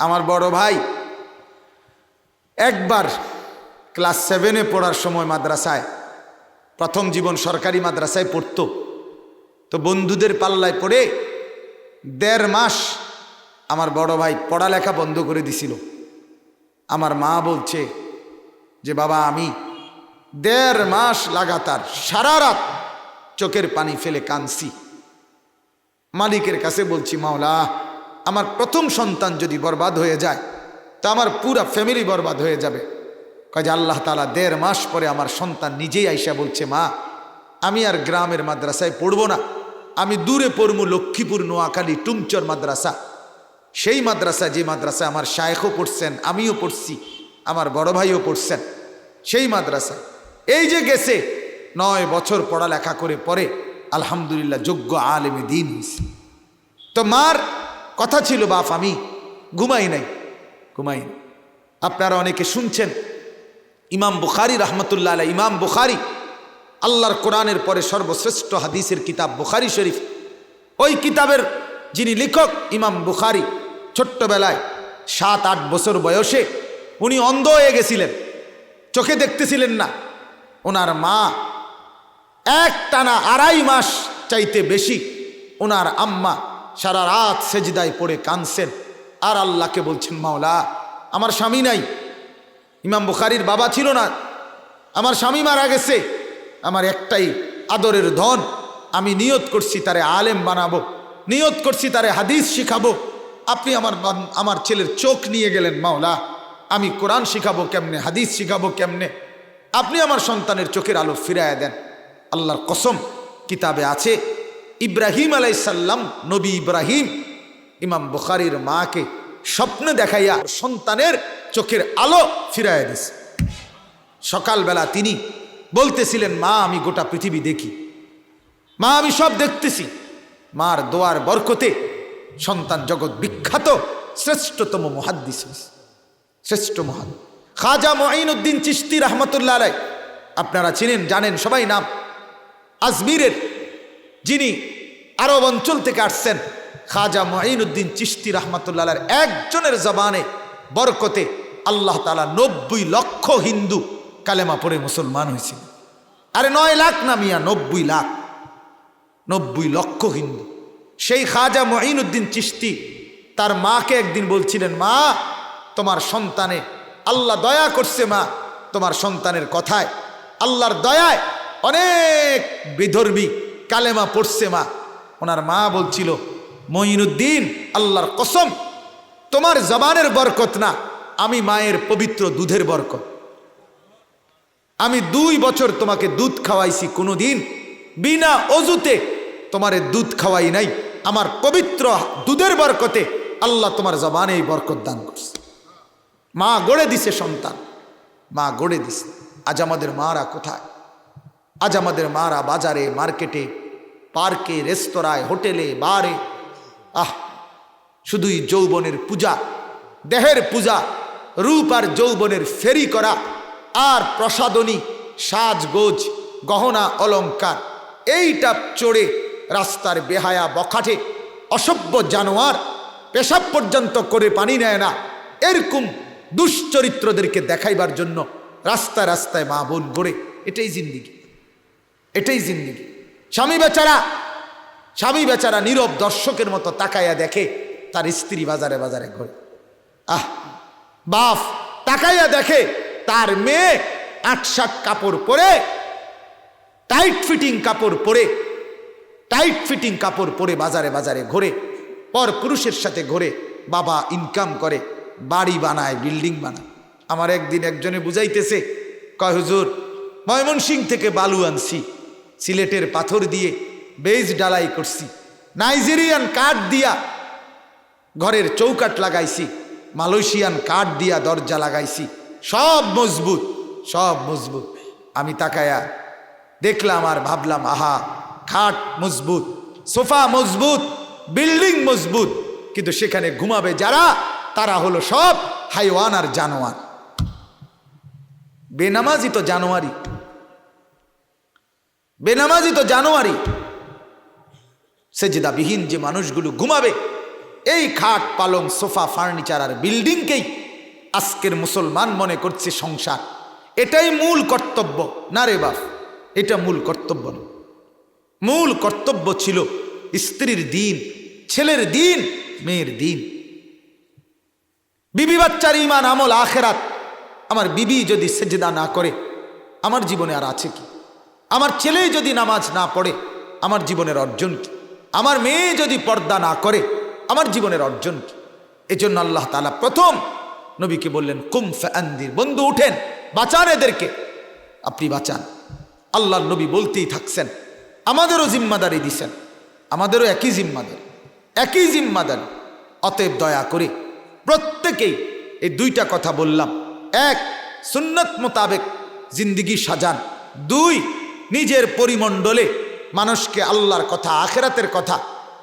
আমার বড় ভাই, একবার ক্লাস সেভেনে পড়ার সময় মাদ্রাসায়, প্রথম জীবন সরকারি মাদ্রাসায় পড়তো। তো বন্ধুদের পাল্লায় পড়ে দেড় মাস আমার বড় ভাই পড়ালেখা বন্ধ করে দিছিল। আমার মা বলছে যে, বাবা, আমি দেড় মাস লাগাতার সারা রাত চোখের পানি ফেলে কানছি মালিকের কাছে বলছি, মাওলা আমার প্রথম সন্তান যদি বরবাদ হয়ে যায়, তা আমার পুরা ফ্যামিলি বরবাদ হয়ে যাবে। কাজে আল্লাহ তালা দেড় মাস পরে আমার সন্তান নিজেই আইসা বলছে, মা, আমি আর গ্রামের মাদ্রাসায় পড়ব না। আমি দূরে পড়ব লক্ষ্মীপুর নোয়াখালী টুমচর মাদ্রাসা। সেই মাদ্রাসা যে মাদ্রাসা আমার শায়েখও পড়ছেন, আমিও পড়ছি, আমার বড় ভাইও পড়ছেন, সেই মাদ্রাসা এই যে গেছে, নয় বছর পড়ালেখা করে পরে আলহামদুলিল্লাহ যোগ্য আলেমে দিন তো মার কথা ছিল বাপ আমি ঘুমাই নাই। ঘুমাই আপনারা অনেকে শুনছেন ইমাম বুখারি রহমতুল্লাহ আলাই ইমাম বুখারি আল্লাহর কোরআনের পরে সর্বশ্রেষ্ঠ হাদিসের কিতাব বুখারি শরীফ। ওই কিতাবের যিনি লেখক ইমাম বুখারি ছোট্টবেলায় সাত আট বছর বয়সে উনি অন্ধ হয়ে গেছিলেন। চোখে দেখতেছিলেন না। ওনার মা এক টানা আড়াই মাস চাইতে বেশি ওনার আম্মা সারা রাত সেজদায় পড়ে কানছেন আর আল্লাহকে বলছেন, মাওলা, আমার স্বামী নাই। ইমাম বুখারির বাবা ছিল না। আমার স্বামী মারা গেছে। আমার একটাই আদরের ধন। আমি নিয়ত করছি তারে আলেম বানাবো। নিয়ত করছি তারে হাদিস শিখাবো। আপনি আমার আমার ছেলের চোখ নিয়ে গেলেন, মাওলা। আমি কোরআন শিখাবো কেমনে? হাদিস শিখাবো কেমনে? আপনি আমার সন্তানের চোখের আলো ফিরায় দেন। আল্লাহর কসম, কিতাবে আছে ইব্রাহিম আলাইসাল্লাম, নবী ইব্রাহিম, ইমাম বুখারির মাকে স্বপ্নে দেখাইয়া সন্তানের চোখের আলো ফিরাইয়া দিছে। সকালবেলা তিনি বলতেছিলেন, মা, আমি গোটা পৃথিবী দেখি। মা, আমি সব দেখতেছি। মার দোয়ার বরকতে সন্তান জগৎ বিখ্যাত, শ্রেষ্ঠতম মহাদ্দিস শ্রেষ্ঠ মহান। খাজা মঈনুদ্দিন চিস্তি রহমতুল্লাহ আলাই আপনারা চিনেন, জানেন, সবাই নাম। আজমিরের যিনি আরব অঞ্চল থেকে আসছেন, খাজা মঈনুদ্দিন চিস্তি রহমতুল্লাহ একজনের জবানে বরকতে আল্লাহ তালা নব্বই লক্ষ হিন্দু কালেমা পড়ে মুসলমান হয়েছিল। আরে নয় লাখ না মিয়া, নব্বই লাখ, নব্বই লক্ষ হিন্দু। সেই খাজা মঈনুদ্দিন চিস্তি তার মাকে একদিন বলছিলেন, মা, তোমার সন্তানে আল্লাহ দয়া করছে মা, তোমার সন্তানের কথায় আল্লাহর দয়ায় অনেক বিধর্মী কালেমা পড়ছে মা। ওনার মা বলছিল, মঈনুদ্দিন, আল্লাহর কসম, তোমার জবানের বরকত না, আমি মায়ের পবিত্র দুধের বরকত। আমি দুই বছর তোমাকে দুধ খাওয়াইছি কোনোদিন, বিনা অজুতে তোমারে দুধ খাওয়াই নাই। আমার পবিত্র দুধের বরকতে আল্লাহ তোমার জবানে বরকত দান করছে। মা গড়ে দিছে সন্তান, মা গড়ে দিছে। আজ আমাদের মারা কোথায়? আজ আমাদের মারা বাজারে, মার্কেটে, পার্কে, রেস্তোরাঁয়, হোটেলে, বারে, আহ, শুধুই যৌবনের পূজা, দেহের পূজা, রূপ আর যৌবনের ফেরি করা, আর প্রসাদনী, সাজগোজ, গহনা অলংকার, এইটা চড়ে রাস্তার বেহায়া বখাটে, অসভ্য জানোয়ার পেশাব পর্যন্ত করে পানি নেয় না। এরকম দুশ্চরিত্রদেরকে দেখাইবার জন্য রাস্তায় রাস্তায় মা বোন গড়ে, এটাই জিন্দিগি। এটাই জিন্দিগি। স্বামী বেচারা স্বামী বেচারা নীরব দর্শকের মতো তাকাইয়া দেখে তার স্ত্রী বাজারে বাজারে ঘোরে। আহ, বাপ, তাকাইয়া দেখে তার মেয়ে আটসাট কাপড় পরে, টাইট ফিটিং কাপড় পরে, টাইট ফিটিং কাপড় পরে বাজারে বাজারে ঘোরে, পর পুরুষের সাথে ঘোরে, বাবা ইনকাম করে, বাড়ি বানায় বিল্ডিং বানায়। আমার একদিন একজনে বুঝাইতেছে, কয়, হুজুর ময়মনসিং থেকে বালু আনছি। সিলেটের পাথর দিয়ে বেজ ডালাই করছি। নাইজেরিয়ান কাঠ দিয়া ঘরের চৌকাট লাগাইছি। মালয়েশিয়ান কাঠ দিয়া দরজা লাগাইছি। সব মজবুত সব মজবুত। আমি তাকায়া দেখলাম আর ভাবলাম, আহা, খাট মজবুত, সোফা মজবুত, বিল্ডিং মজবুত। কিন্তু সেখানে ঘুমাবে যারা, তারা হলো সব হাইওয়ান আর জানোয়ার। বেনামাজি তো জানোয়ারি বেনামাজি তো জানোয়ারি। সেজদাবিহীন যে মানুষগুলো ঘুমাবে, এই খাট, পালং, সোফা, ফার্নিচার আর বিল্ডিংকেই আজকের মুসলমান মনে করছে সংসার। এটাই মূল কর্তব্য। না রে বাপ, এটা মূল কর্তব্য না। মূল কর্তব্য ছিল স্ত্রীর দিন, ছেলের দিন, মেয়ের দিন। বিবি বাচ্চার ইমান আমল, আখেরাত। আমার বিবি যদি সেজদা না করে, আমার জীবনে আর আছে কি? আমার ছেলে যদি নামাজ না পড়ে, আমার জীবনের অর্জন কি? আমার মেয়ে যদি পর্দা না করে, আমার জীবনের অর্জন কি? এজন্য আল্লাহ তালা প্রথম নবীকে বললেন, কুম ফ্যান্দির বন্ধু, উঠেন, বাঁচান এদেরকে। আপনি বাঁচান। আল্লাহ নবী বলতেই থাকছেন, আমাদেরও জিম্মাদারি দিছেন, আমাদেরও একই জিম্মাদারি একই জিম্মাদারি। অতএব দয়া করে প্রত্যেকেই এই দুইটা কথা বললাম। এক, সুন্নত মোতাবেক জিন্দিগি সাজান। দুই নিজের পরিমণ্ডলে মানুষকে আল্লাহর কথা, আখেরাতের কথা,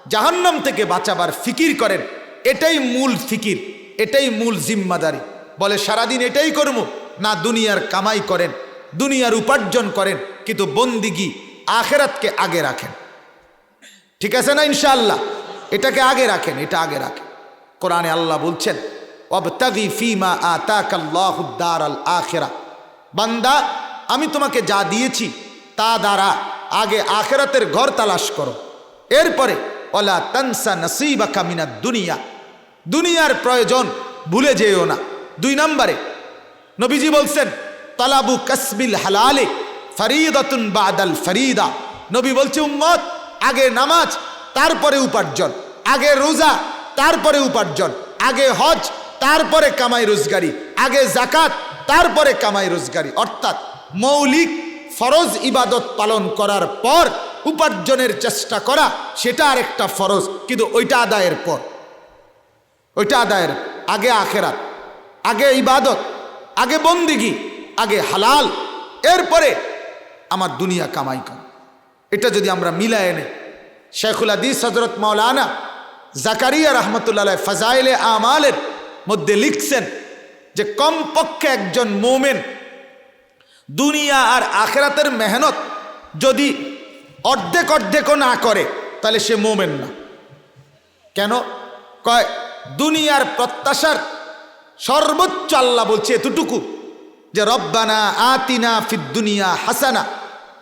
জাহান্নাম থেকে বাঁচাবার ফিকির করেন। এটাই মূল ফিকির, এটাই মূল জিম্মাদারি। বলে, সারাদিন এটাই করব, না দুনিয়ার কামাই করেন, দুনিয়ার উপার্জন করেন, কিন্তু বন্দিগি আখেরাতকে আগে রাখেন। ঠিক আছে না ইনশাআল্লাহ? এটাকে আগে রাখেন, এটা আগে রাখেন। কোরআনে আল্লাহ বলছেন অবতাগি ফিমা আতাকাল্লাহুদ্দার আল আখেরা। বান্দা, আমি তোমাকে যা দিয়েছি তা দ্বারা আগে আখেরাতের ঘর তালাশ করো। এরপরে ওলা তানসা নসিবা কামিনা দুনিয়া। দুনিয়ার প্রয়োজন ভুলে যেও না। দুই নম্বরে, নবীজি বলছেন, তালাবু কসবিল হালালে ফরিদতুন বাদাল ফরিদা। নবী বলছে, উম্মত, আগে নামাজ, তারপরে উপার্জন। আগে রোজা, তারপরে উপার্জন। আগে হজ, তারপরে কামাই রোজগারি। আগে জাকাত তারপরে কামাই রোজগারি। অর্থাৎ মৌলিক ফরজ ইবাদত পালন করার পর উপার্জনের চেষ্টা করা, সেটা আর একটা ফরজ, কিন্তু ওইটা আদায়ের পর। ওইটা আদায়ের আগে আখেরাত, আগে ইবাদত, আগে বন্দিগি, আগে হালাল, এরপরে আমার দুনিয়া কামাই কর। এটা যদি আমরা মিলায় এনে শেখুল আদিস হজরত মাওলানা জাকারিয়া রহমতুল্লাহ ফাজাইলে আমালের মধ্যে লিখছেন যে, কমপক্ষে একজন মোমেন দুনিয়া আর আখেরাতের মেহনত যদি অর্ধেক অর্ধেকও না করে, তাহলে সে মোমেন না। কেন? কয়, দুনিয়ার প্রত্যাশার সর্বোচ্চ আল্লাহ বলছে এতটুকু যে, রব্বানা আতিনা ফিদ দুনিয়া হাসানা,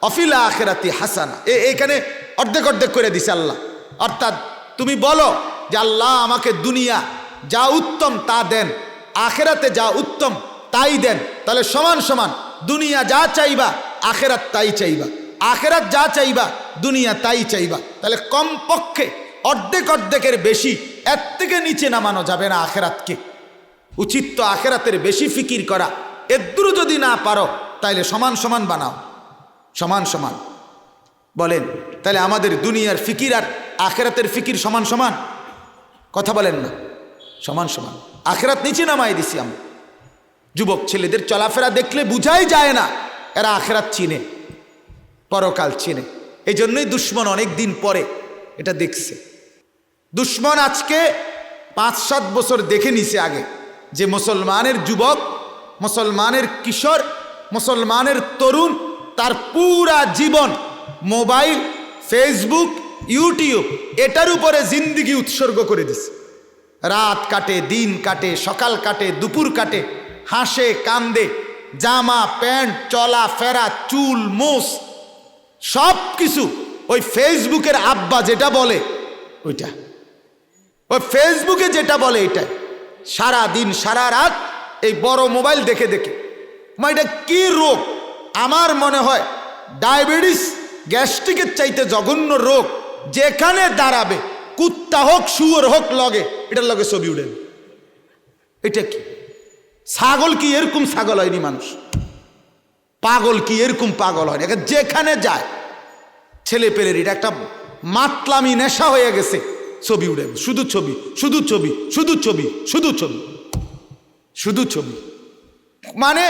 অফিলা আখেরাতি হাসানা। এ, এখানে অর্ধেক অর্ধেক করে দিছে আল্লাহ। অর্থাৎ তুমি বলো যে, আল্লাহ আমাকে দুনিয়া যা উত্তম তা দেন, আখেরাতে যা উত্তম তাই দেন। তাহলে সমান সমান দুনিয়া যা চাইবা, আখেরাত তাই চাইবা। আখেরাত যা চাইবা, দুনিয়া তাই চাইবা। তাহলে কমপক্ষে অর্ধেক অর্ধেকের বেশি, এর থেকে নিচে নামানো যাবে না আখেরাতকে। উচিত তো আখেরাতের বেশি ফিকির করা। এদ্রু যদি না পারো, তাইলে সমান সমান বানাও। সমান সমান। বলেন তাহলে আমাদের দুনিয়ার ফিকির আর আখেরাতের ফিকির সমান সমান? কথা বলেন না। সমান সমান। আখেরাত নিচে নামাই দিছি আমরা। যুবক ছেলেদের চলাফেরা দেখলে বুঝাই যায় না। এরা আখেরাত চিনে, পরকাল চিনে। এই জন্যই দুশ্মন অনেক দিন পরে এটা দেখছে। দুশ্মন আজকে পাঁচ, সাত বছর দেখে নিছে আগে যে মুসলমানের যুবক, মুসলমানের কিশোর, মুসলমানের তরুণ, তার পুরা জীবন মোবাইল, ফেসবুক, ইউটিউব, এটার উপরে জিন্দিগি উৎসর্গ করে দিছে। রাত কাটে, দিন কাটে, সকাল কাটে, দুপুর কাটে। হাসে, কান্দে। জামা, প্যান্ট, চলা, ফেরা, চুল, মোস সব কিছু ওই ফেসবুকের আব্বা যেটা বলে, ওইটা। ওই ফেসবুকে যেটা বলে এটাই। সারা দিন সারা রাত এই বড় মোবাইল দেখে দেখে। মা, এটা কি রোগ? আমার মনে হয় ডায়াবেটিস গ্যাস্ট্রিকের চাইতে জঘন্য রোগ। যেখানে দাঁড়াবে, কুত্তা হোক, শুয়োর হোক, লগে, এটার লগে ছবি উঠেন এটা কি? ছাগল কি এরকম ছাগল হয়নি মানুষ? পাগল কি এরকম পাগল হয়নি? যেখানে যায়, ছেলে পেলের এটা একটা মাতলামি নেশা হয়ে গেছে। ছবি উঠে শুধু ছবি শুধু ছবি শুধু ছবি শুধু ছবি শুধু ছবি। মানে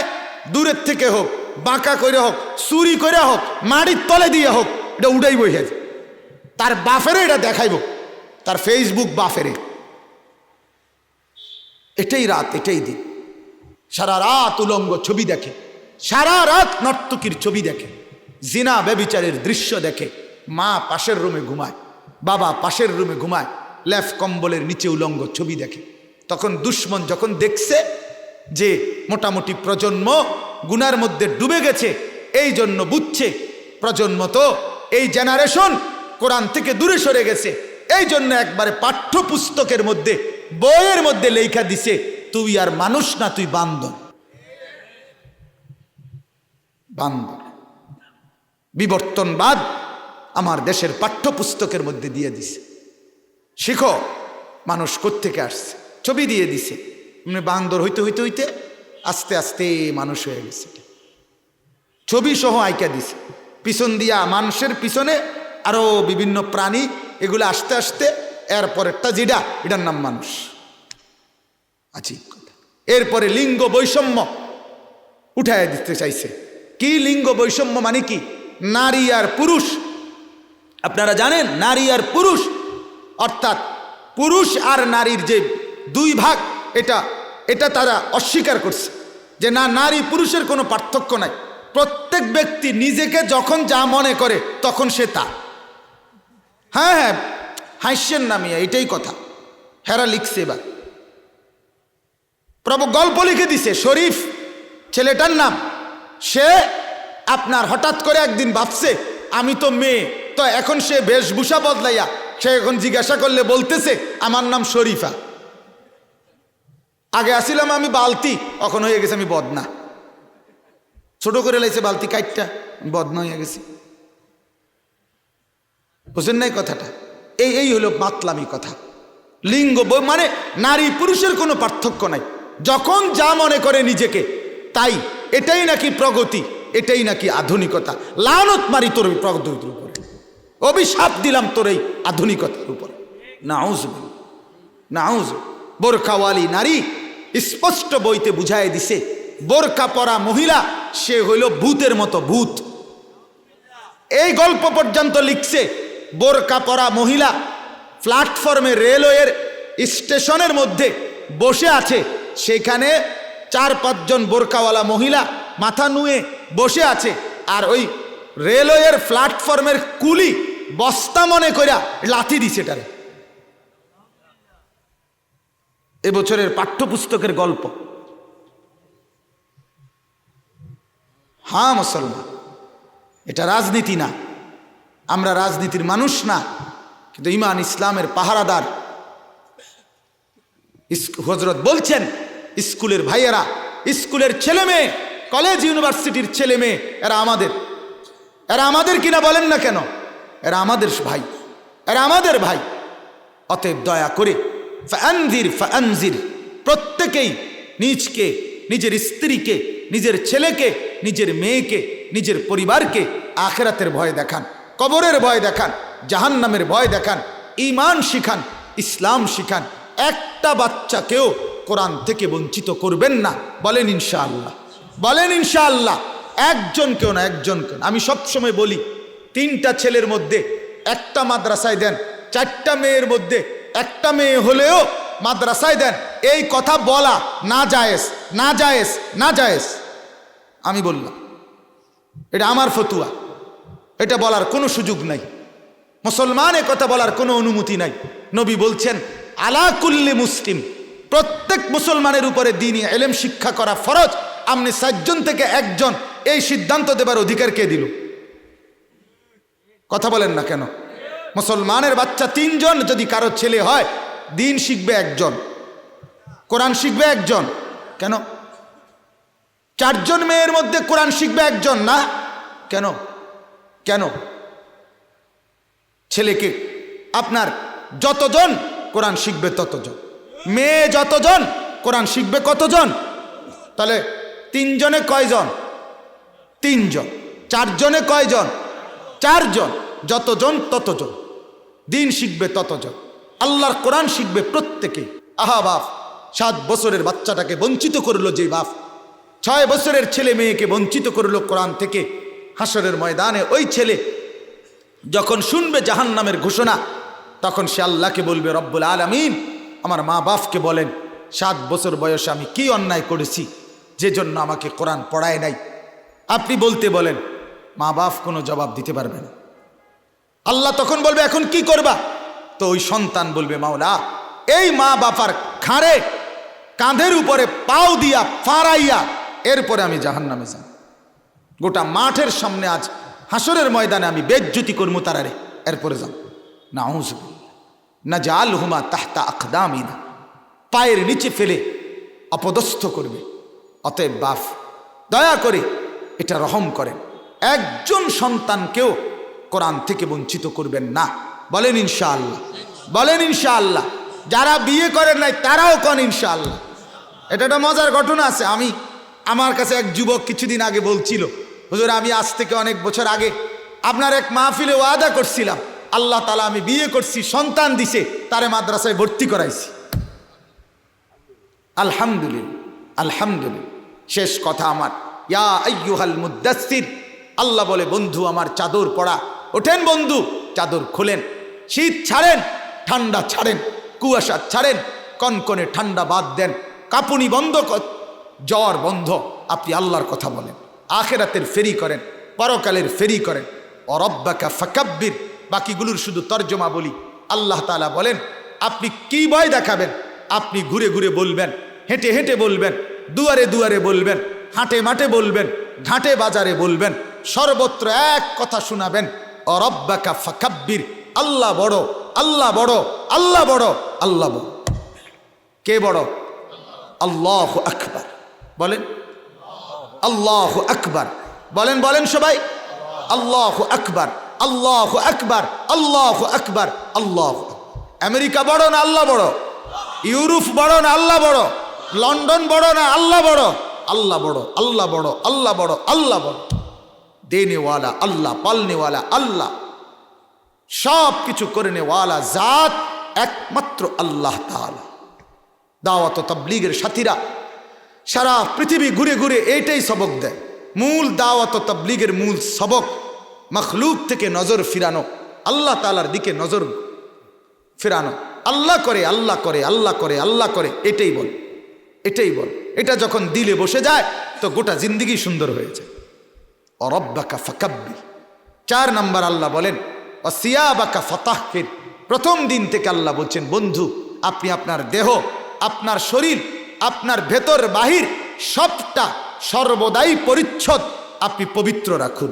দূরের থেকে হোক, বাঁকা করে হোক, চুরি করে হোক মাটির তলে দিয়ে হোক, এটা উড়াই বইয়ে তার বাফেরে এটা দেখাইব। তার ফেসবুক বাফেরে এটাই রাত, এটাই দিন। সারা রাত উলঙ্গ ছবি দেখে, সারা রাত নর্তকীর ছবি দেখে, জিনা ব্যবিচারের দৃশ্য দেখে, মা পাশের রুমে ঘুমায়, বাবা পাশের রুমে ঘুমায় ল্যাফ কম্বলের নিচে উলঙ্গ ছবি দেখে। তখন দুশ্মন যখন দেখছে যে মোটামুটি প্রজন্ম গুনার মধ্যে ডুবে গেছে, এই জন্য বুঝছে, প্রজন্ম তো এই জেনারেশন কোরআন থেকে দূরে সরে গেছে, এই জন্য একবারে পাঠ্যপুস্তকের মধ্যে, বইয়ের মধ্যে লেখা দিছে তুই আর মানুষ না, তুই বান্দর। বান্দর। বিবর্তনবাদ আমার দেশের পাঠ্যপুস্তকের মধ্যে দিয়ে দিছে। শিখো, মানুষ কোত্থেকে আসছে? ছবি দিয়ে দিছে। এমনি বান্দর হইতে হইতে হইতে আস্তে আস্তে মানুষ হয়ে গেছে। ছবি সহ আইকা দিছে। পিছন দিয়া মানুষের পিছনে আরও বিভিন্ন প্রাণী, এগুলো আস্তে আস্তে এর পরেরটা যেটা এটার নাম মানুষ। আছি কথা। এরপরে লিঙ্গ বৈষম্য উঠায় দিতে চাইছে। কি লিঙ্গ বৈষম্য মানে কি? নারী আর পুরুষ। আপনারা জানেন, নারী আর পুরুষ, অর্থাৎ পুরুষ আর নারীর যে দুই ভাগ, এটা এটা তারা অস্বীকার করছে যে না, নারী পুরুষের কোনো পার্থক্য নাই। প্রত্যেক ব্যক্তি নিজেকে যখন যা মনে করে, তখন সে তা। হ্যাঁ হ্যাঁ হাস্যের নামিয়া এটাই কথা। হেরা লিখছে এবার। প্রভু গল্প লিখে দিছে, শরীফ, ছেলেটার নাম। সে আপনার হঠাৎ করে একদিন ভাবছে, আমি তো মেয়ে, তো এখন সে বেশভূষা বদলাইয়া সে এখন জিজ্ঞাসা করলে বলতেছে, আমার নাম শরীফা। আগে আসিলাম আমি বালতি, এখন হয়ে গেছে আমি বদনা। ছোট করে লাইছে বালতি, কাইটটা বদনা হয়ে গেছি। বুঝেন নাই কথাটা? এই এই হলো মাতলামি কথা। লিঙ্গ মানে নারী, পুরুষের কোনো পার্থক্য নাই। যখন যা মনে করে নিজেকে, তাই এটাই নাকি প্রগতি, এটাই নাকি আধুনিকতা। লানত মারি তোর প্রগতির উপরে। অভিশাপ দিলাম তোর এই আধুনিকতার উপরে। নাউজ নাউজ বোরখাওয়ালি নারী স্পষ্ট বইতে বুঝাই দিছে, বোরকা পরা মহিলা, সে হইল ভূতের মতো ভূত। এই গল্প পর্যন্ত লিখছে, বোরকা পরা মহিলা প্ল্যাটফর্মে রেলওয়ের স্টেশনের মধ্যে বসে আছে সেখানে চার, পাঁচজন বোরকাওয়ালা মহিলা মাথা নুয়ে বসে আছে আর ওই রেলওয়ের প্ল্যাটফর্মের কুলি বস্তা মনে কইরা লাথি দিছে এটারে। এবছরের পাঠ্যপুস্তকের গল্প। হ্যাঁ মুসলমান, এটা রাজনীতি না। আমরা রাজনীতির মানুষ না, কিন্তু ইমান ইসলামের পাহারাদার। হজরত বলছেন স্কুলের ভাইয়েরা, স্কুলের ছেলে মেয়ে কলেজ ইউনিভার্সিটির ছেলে মেয়ে, এরা আমাদের। এরা আমাদের কিনা বলেন না কেন? এরা আমাদের ভাই। এরা আমাদের ভাই। অতএব দয়া করে ফ্যানজির ফানজির প্রত্যেকেই নিজকে, নিজের স্ত্রীকে, নিজের ছেলেকে, নিজের মেয়েকে, নিজের পরিবারকে আখেরাতের ভয় দেখান, কবরের ভয় দেখান, জাহান্নামের ভয় দেখান ইমান শিখান, ইসলাম শিখান। একটা বাচ্চাকেও কোরআন থেকে বঞ্চিত করবেন না। বলেন ইনশাআল্লাহ। বলেন ইনশাআল্লাহ। একজন কেউ না, একজন কেউ। আমি সবসময় বলি, তিনটা ছেলের মধ্যে একটা মাদ্রাসায় দেন, চারটা মেয়ের মধ্যে একটা মেয়ে হলেও মাদ্রাসায় দেন। এই কথা বলা না জায়েজ না জায়েজ না জায়েজ। আমি বললাম, এটা আমার ফতুয়া। এটা বলার কোনো সুযোগ নাই। মুসলমান কথা বলার কোনো অনুমতি নাই। নবী বলছেন আলাকুল্লি মুসলিম। প্রত্যেক মুসলমানের উপরে দিনই এলেম শিক্ষা করা ফরজ। আপনি সাতজন থেকে একজন, এই সিদ্ধান্ত দেবার অধিকার কে দিল? কথা বলেন না কেন? মুসলমানের বাচ্চা তিনজন, যদি কারও ছেলে হয়, দিন শিখবে একজন। কোরআন শিখবে একজন। কেন? চারজন মেয়ের মধ্যে কোরআন শিখবে একজন না? কেন? কেন? ছেলেকে আপনার যতজন কোরআন শিখবে ততজন। মেয়ে যতজন, কোরআন শিখবে কতজন? তাহলে তিনজনে কয়জন? তিনজন। চারজনে কয়জন? চারজন। যতজন, ততজন। দিন শিখবে ততজন। আল্লাহর কোরআন শিখবে প্রত্যেকে। আহা বাপ, সাত বছরের বাচ্চাটাকে বঞ্চিত করল যে বাপ। ছয় বছরের ছেলে মেয়েকে বঞ্চিত করল কোরআন থেকে। হাসরের ময়দানে ওই ছেলে যখন শুনবে জাহান নামের ঘোষণা, তখন সে আল্লাহকে বলবে, রব্বুল আলমিন আমার মা বাপকে বলেন, সাত বছর বয়সে আমি কি অন্যায় করেছি? যে জন্য আমাকে কোরআন পড়ায় নাই। আপনি বলতে বলেন, মা বাপ কোনো জবাব দিতে পারবে না। আল্লাহ তখন বলবে, এখন কি করবা? তো ওই সন্তান বলবে, মাওলা, এই মা বাপার খাড়ে কাঁধের উপরে পাও দিয়া ফাড়াইয়া এরপরে আমি জাহান নামে যাই গোটা মাঠের সামনে আজ হাসরের ময়দানে আমি বেজ্জুতি করব তারারে, এরপরে যাও না না জাল হুমা তাহতা আখদামি না পায়ের নিচে ফেলে অপদস্থ করবে। অতএব বাফ দয়া করে এটা রহম করেন। একজন সন্তানকেও কোরআন থেকে বঞ্চিত করবেন না। বলেন ইনশাআল্লাহ। বলেন ইনশাআল্লাহ। যারা বিয়ে করেন নাই, তারাও কন ইনশাআল্লাহ। এটা একটা মজার ঘটনা আছে। আমি আমার কাছে এক যুবক কিছুদিন আগে বলছিল, হুজুর, আমি আজ থেকে অনেক বছর আগে আপনার এক মাহফিলে ওয়াদা করছিলাম। আল্লাহ তালা আমি বিয়ে করছি, সন্তান দিছে, তারে মাদ্রাসায় ভর্তি করাইছি। আলহামদুলিল্লাহ আলহামদুলিল্লাহ। শেষ কথা আমার। ইয়া আইয়ুহাল মুদাসসির। আল্লাহ বলে, বন্ধু, আমার চাদর পড়া ওঠেন বন্ধু, চাদর খোলেন। শীত ছাড়েন, ঠান্ডা ছাড়েন, কুয়াশা ছাড়েন, কনকনে ঠান্ডা বাদ দেন। কাপুনি বন্ধ জ্বর বন্ধ, আপনি আল্লাহর কথা বলেন। আখেরাতের ফেরি করেন, পরকালের ফেরি করেন। অরব্বাকা ফাকাব্বির। বাকিগুলোর শুধু তর্জমা বলি। আল্লাহ তাআলা বলেন, আপনি কি ভয় দেখাবেন? আপনি ঘুরে ঘুরে বলবেন, হেঁটে হেঁটে বলবেন, দুয়ারে দুয়ারে বলবেন, হাঁটে মাঠে বলবেন, ঘাটে বাজারে বলবেন, সর্বত্র এক কথা শোনাবেন অরব্বাকা ফাকাব্বির, আল্লাহ বড় আল্লাহ বড় আল্লাহ বড় আল্লাহ বড়। কে বড়? আল্লাহ আকবার। বলেন, আল্লাহ আকবার। বলেন বলেন সবাই, আল্লাহ আকবার। আল্লাহ আকবার আল্লাহ আকবার, আল্লাহ আমেরিকা বড় না আল্লাহ বড়? ইউরোপ বড় না আল্লাহ বড়? লন্ডন বড় না আল্লাহ বড়? আল্লাহ বড় আল্লাহ বড় আল্লাহ বড় আল্লাহ বড়। দেনেওয়ালা আল্লাহ, পালনেওয়ালা আল্লাহ। সব কিছু করে নেওয়ালা জাত একমাত্র আল্লাহ তাআলা। দাওয়াত তাবলিগের সাথীরা সারা পৃথিবী ঘুরে ঘুরে এইটাই সবক দেয়। মূল দাওয়াত তাবলিগের মূল সবক মখলুক থেকে নজর ফিরানো, আল্লাহ তালার দিকে নজর ফেরানো। আল্লাহ করে আল্লাহ করে আল্লাহ করে আল্লাহ করে, এটাই বল এটাই বল। এটা যখন দিলে বসে যায়, তো গোটা জিন্দিগি সুন্দর হয়ে যায়। অরব্বাকা ফাকাব্বি। চার নাম্বার আল্লাহ বলেন, অসিয়াবাকা ফতাহফির প্রথম দিন থেকে আল্লাহ বলছেন, বন্ধু, আপনি আপনার দেহ, আপনার শরীর, আপনার ভেতর বাহির সবটা সর্বদাই পরিচ্ছদ, আপনি পবিত্র রাখুন।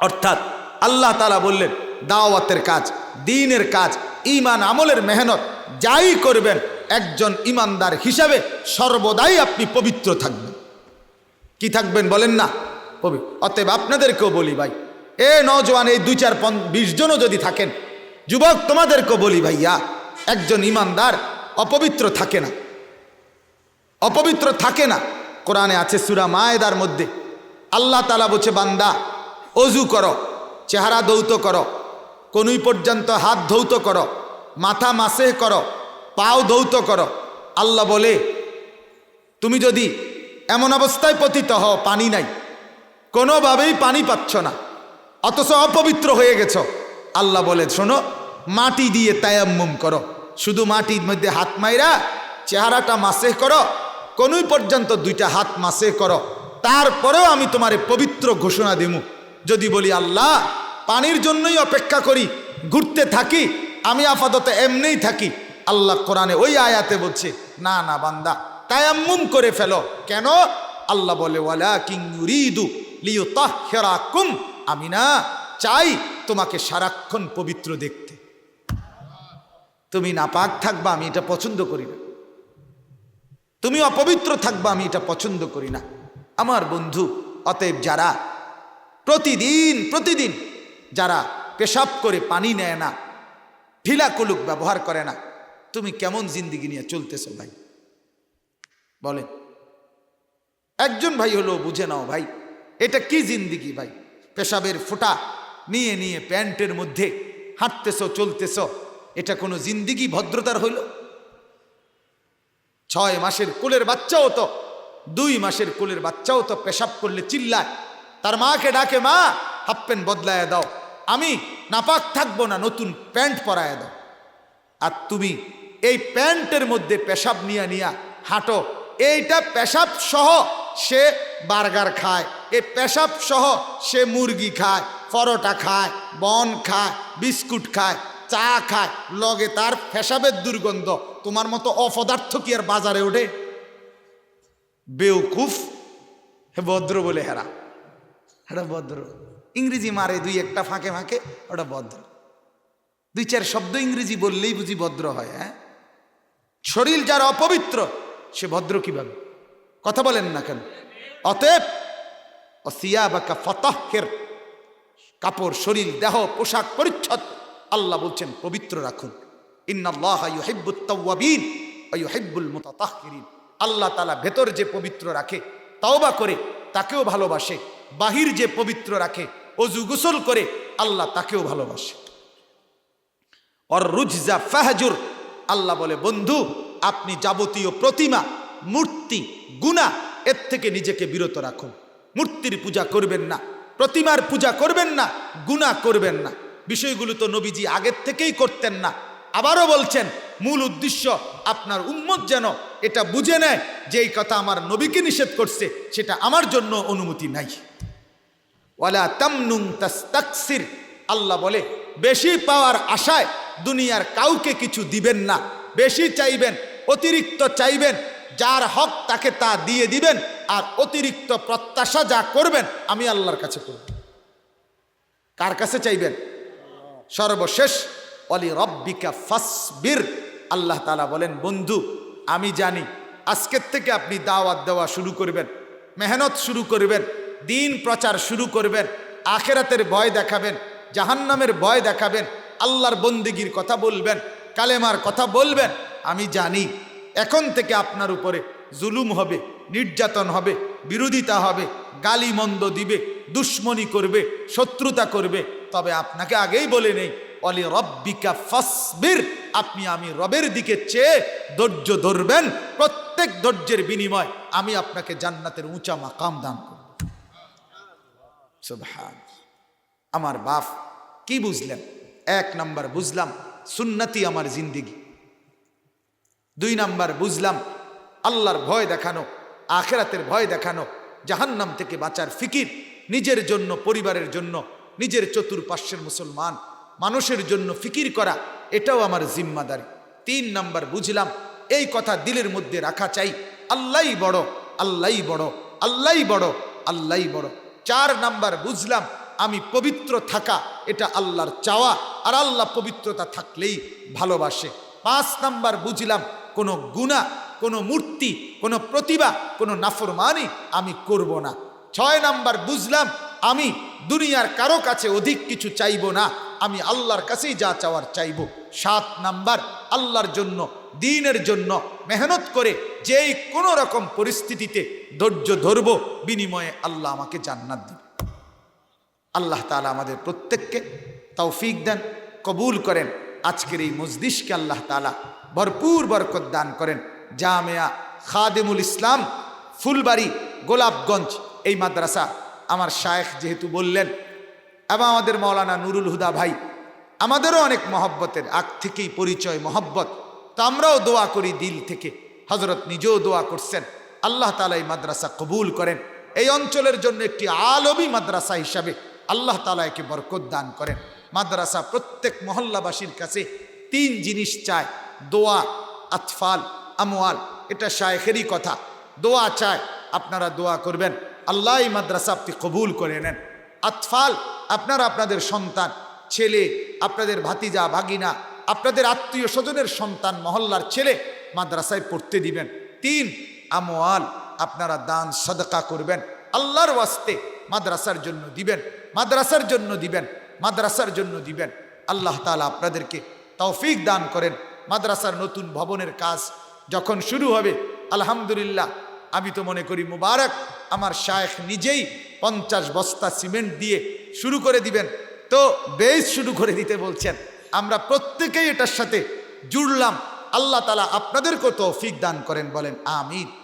অর্থাৎ আল্লাহ তালা বললেন, দাওয়াতের কাজ, দিনের কাজ ইমান আমলের মেহনত, যাই করবেন, একজন ইমানদার হিসাবে সর্বদাই আপনি পবিত্র থাকবেন। কি থাকবেন বলেন না? অতএব আপনাদেরকেও বলি ভাই, এ নজওয়ান এই দুই চার বিশ জনও যদি থাকেন, যুবক তোমাদেরকেও বলি ভাইয়া, একজন ইমানদার অপবিত্র থাকে না। অপবিত্র থাকে না। কোরআনে আছে সুরা মায়েদার মধ্যে, আল্লাহ তালা বলছে, বান্দা অজু করো, চেহারা দৌত করো, কনুই পর্যন্ত হাত ধৌত করো, মাথা মাসে করো, পাও ধৌত করো। আল্লাহ বলে, তুমি যদি এমন অবস্থায় পতিত হও, পানি নাই। কোনোভাবেই পানি পাচ্ছ না। অথচ অপবিত্র হয়ে গেছ। আল্লাহ বলে, শোনো, মাটি দিয়ে তায়াম্মুম করো। শুধু মাটির মধ্যে হাত মাইরা চেহারাটা মাসে করো, কোনই পর্যন্ত দুইটা হাত মাসে করো। তারপরেও আমি তোমারে পবিত্র ঘোষণা দিমু। যদি বলি, আল্লাহ, পানির জন্যই অপেক্ষা করি, ঘুরতে থাকি, আমি আপাতত এমনিই থাকি। আল্লাহ কোরআনে ওই আয়াতে বলছে, না না, বান্দা, তায়াম্মুম করে ফেলো। কেন? আল্লাহ বলে ওয়ালা কিংরিদু লিও তাহরাকুম আমি না চাই তোমাকে সারাক্ষণ পবিত্র দেখতে। তুমি নাপাক থাকবা, আমি এটা পছন্দ করি না। তুমি অপবিত্র থাকবা, আমি এটা পছন্দ করি না। আমার বন্ধু, অতএব যারা প্রতিদিন প্রতিদিন যারা পেশাব করে পানি নেয় না, ঢিলা কলুক ব্যবহার করে না, তুমি কেমন জিন্দিগি নিয়ে চলতেছো ভাই? বলেন একজন ভাই হলো, বুঝে নাও ভাই, এটা কি জিন্দিগি ভাই? পেশাবের ফোঁটা নিয়ে নিয়ে প্যান্টের মধ্যে হাঁটতেছ, চলতেছ, এটা কোনো জিন্দিগি ভদ্রতার হইল? ছয় মাসের কোলের বাচ্চাও তো, দুই মাসের কোলের বাচ্চাও তো পেশাব করলে চিল্লায়। তার মাকে ডাকে, মা হাফ প্যান্ট বদলায় দাও। আমি নাপাক থাকব না, নতুন প্যান্ট পরায় দাও। আর তুমি এই প্যান্টের মধ্যে পেশাব নিয়ে নিয়া হাঁটো। এইটা পেশাব সহ সে বার্গার খায়। এই পেশাব সহ সে মুরগি খায়, পরোটা খায়, বন খায়, বিস্কুট খায়, চা খায়। লগে তার ফেসাবের দুর্গন্ধ। তোমার মতো অপদার্থ কি আর বাজারে ওঠে? বেউকুফ হে ভদ্র বলে হেরা। এটা ভদ্র। ইংরেজি মারে দুই একটা ফাঁকে ফাঁকে, ওটা ভদ্র। দুই চার শব্দ ইংরেজি বললেই বুঝি ভদ্র হয় হ্যাঁ? শরীর যার অপবিত্র, সে ভদ্র কীভাবে? কথা বলেন না কেন? অতএব অসিয়া বাকা ফতাহের কাপড়, শরীর, দেহ, পোশাক পরিচ্ছদ আল্লাহ বলছেন, পবিত্র রাখুন। আল্লাহ তালা ভেতর যে পবিত্র রাখে, তাওবা করে, তাকেও ভালোবাসে। বাহির যে পবিত্র রাখে, অজু গোসল করে, আল্লাহ তাকেও ভালোবাসে। অর রুজা ফাহাজুর, আল্লাহ বলে, বন্ধু, আপনি যাবতীয় প্রতিমা, মূর্তি, গুণা, এর থেকে নিজেকে বিরত রাখুন। মূর্তির পূজা করবেন না, প্রতিমার পূজা করবেন না, গুণা করবেন না। বিষয়গুলো তো নবীজি আগের থেকেই করতেন না। আবারও বলছেন, মূল উদ্দেশ্য আপনার উম্মত যেন এটা বুঝে নেয় যে এই কথা আমার নবীকে নিষেধ করছে, সেটা আমার জন্য অনুমতি নাই। ওয়ালা তামনুং তাস্তাকসির। আল্লাহ বলে, বেশি পাওয়ার আশায় দুনিয়ার কাউকে কিছু দিবেন না। বেশি চাইবেন, অতিরিক্ত চাইবেন, যার হক তাকে তা দিয়ে দিবেন, আর অতিরিক্ত প্রত্যাশা যা করবেন, আমি আল্লাহর কাছে করব। কার কাছে চাইবেন? সর্বশেষ অলি রব্বিকা ফাসবির। আল্লাহ তালা বলেন, বন্ধু, আমি জানি আজকের থেকে আপনি দাওয়াত দেওয়া শুরু করবেন, মেহনত শুরু করবেন দিন প্রচার শুরু করবেন, আখেরাতের ভয় দেখাবেন, জাহান্নামের ভয় দেখাবেন, আল্লাহর বন্দিগির কথা বলবেন, কালেমার কথা বলবেন, আমি জানি এখন থেকে আপনার উপরে জুলুম হবে, নির্যাতন হবে, বিরোধিতা হবে গালি মন্দ দিবে, দুশ্মনী করবে, শত্রুতা করবে। তবে আপনাকে আগেই বলে নেই, অলি রব্বিকা ফসবির, আপনি আমি রবের দিকে চেয়ে ধৈর্য ধরবেন, প্রত্যেক ধৈর্যের বিনিময় আমি আপনাকে জান্নাতের উঁচা মাকাম দান করব। সুবহান। আমার বাপ কি বুঝলেন? এক নাম্বার বুঝলাম, সুন্নতি আমার জিন্দিগি। দুই নাম্বার বুঝলাম, আল্লাহর ভয় দেখানো, আখেরাতের ভয় দেখানো, জাহান্নাম থেকে বাঁচার ফিকির, নিজের জন্য, পরিবারের জন্য, নিজের চতুর্পার্শ্বের মুসলমান, মানুষের জন্য ফিকির করা, এটাও আমার জিম্মাদারি। তিন নাম্বার বুঝলাম, এই কথা দিলের মধ্যে রাখা চাই, আল্লাহই বড় আল্লাহই বড় আল্লাহই বড় আল্লাহই বড়। চার নাম্বার বুঝলাম, আমি পবিত্র থাকা, এটা আল্লাহর চাওয়া, আর আল্লাহ পবিত্রতা থাকলেই ভালোবাসে। পাঁচ নাম্বার বুঝলাম, কোনো গুণা কোনো মূর্তি, কোনো প্রতিভা, কোনো নাফরমানি আমি করব না। ছয় নাম্বার বুঝলাম, আমি দুনিয়ার কারও কাছে অধিক কিছু চাইব না। আমি আল্লাহর কাছেই যা চাওয়ার চাইব। সাত নাম্বার, আল্লাহর জন্য, দিনের জন্য মেহনত করে যেই কোনো রকম পরিস্থিতিতে ধৈর্য ধরব, বিনিময়ে আল্লাহ আমাকে জান্নাত দিবে। আল্লাহ তালা আমাদের প্রত্যেককে তৌফিক দেন, কবুল করেন। আজকের এই মজদিসকে আল্লাহ তালা ভরপুর বরকত দান করেন। জামেয়া খাদেমুল ইসলাম, ফুলবাড়ি, গোলাপগঞ্জ, এই মাদ্রাসা আমার শায়েখ যেহেতু বললেন, এবং আমাদের মৌলানা নুরুল হুদা ভাই, আমাদেরও অনেক মহব্বতের, আগ থেকেই পরিচয়, মহব্বত। তো আমরাও দোয়া করি দিল থেকে। হজরত নিজেও দোয়া করছেন। আল্লাহ তালা এই মাদ্রাসা কবুল করেন। এই অঞ্চলের জন্য একটি আলমী মাদ্রাসা হিসাবে আল্লাহ তালা একে বরকত দান করেন। মাদ্রাসা প্রত্যেক মহল্লাবাসীর কাছে তিন জিনিস চায়, দোয়া, আতফাল, আমওয়াল। এটা শায়েখেরই কথা। দোয়া চায়, আপনারা দোয়া করবেন। আল্লাহ মাদ্রাসা আপনি কবুল করে নেন। আতফাল, আপনারা আপনাদের সন্তান, ছেলে, আপনাদের ভাতিজা, ভাগিনা, আপনাদের আত্মীয় স্বজনের সন্তান, মহল্লার ছেলে মাদ্রাসায় পড়তে দিবেন। তিন, আমওয়াল, আপনারা দান, সদকা করবেন। আল্লাহর ওয়াস্তে মাদ্রাসার জন্য দিবেন, মাদ্রাসার জন্য দিবেন, মাদ্রাসার জন্য দিবেন। আল্লাহ তালা আপনাদেরকে তৌফিক দান করেন। মাদ্রাসার নতুন ভবনের কাজ যখন শুরু হবে, আলহামদুলিল্লাহ আমি তো মনে করি মুবারক আমার শায়েখ নিজেই পঞ্চাশ বস্তা সিমেন্ট দিয়ে শুরু করে দিবেন। তো বেশ শুরু করে দিতে বলছেন। আমরা প্রত্যেকেই এটার সাথে জুড়লাম। আল্লাহ তালা তো ফিক দান করেন, বলেন, আমিন।